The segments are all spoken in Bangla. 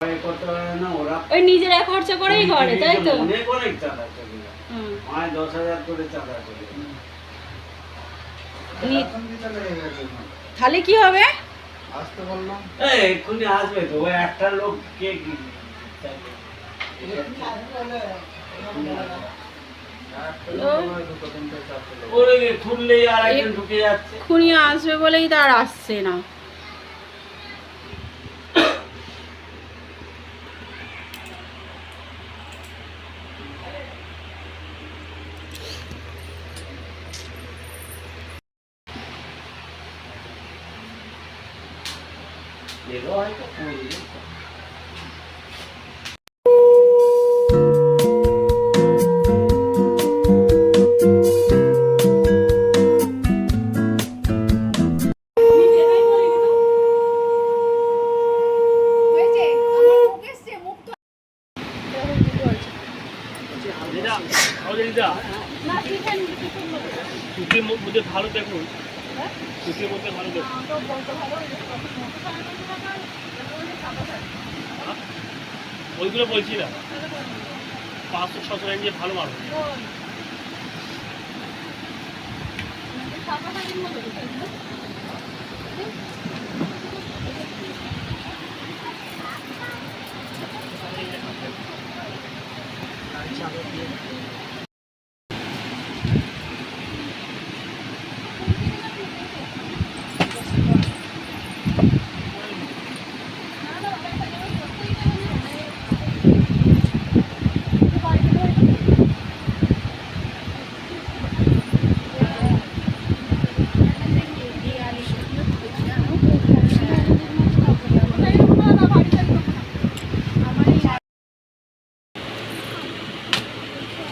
না ওই নিজেরা খরচা করেই করে তাই তো? অনেক অনেক চাঁদা চলে যায় দশ হাজার করে চাঁদা চলে যায়। নি- এখন দিতে লেগে গেছে এখন। তাহলে কি হবে? আসতে বললাম এই এক্ষুনি আসবে তো। ওই একটা লোক কে কি চাইবে? একটা লোক নয়, দুটো তিনটে চারটে লোক। ওরে খুললেই আর একজন ঢুকে যাচ্ছে এক্ষুনি আসবে বলেই তার আসছে না এরও হয়তো করবে। দিদা আমাদের দিদা সুতির মধ্যে ভালো দেখুন সুতির মধ্যে ভালো দেখুন হ্যাঁ? ওইগুলো বলছি না। পাঁচশো ছশো রেঞ্জে ভালো মাল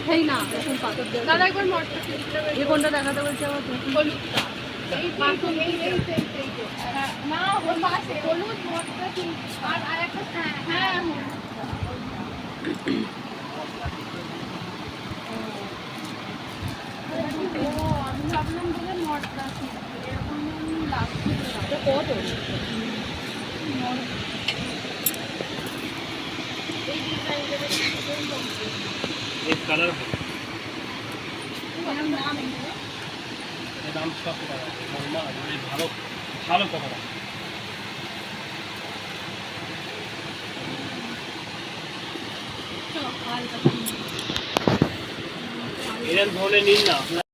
এই না। এখন পাথর দাদা একবার মটকা এ কোনটা দেখাতে বলছে আমার এই এই এই না ওর পাশে হলুদ আর আরেকটা হ্যাঁ হ্যাঁ আমি ভাবলাম বলে মটকা এরকম কত এই ডিজাইনটা এর কালার দাম সব কথা এই ভালো ভালো কথা এরকম ধরনের নিন না।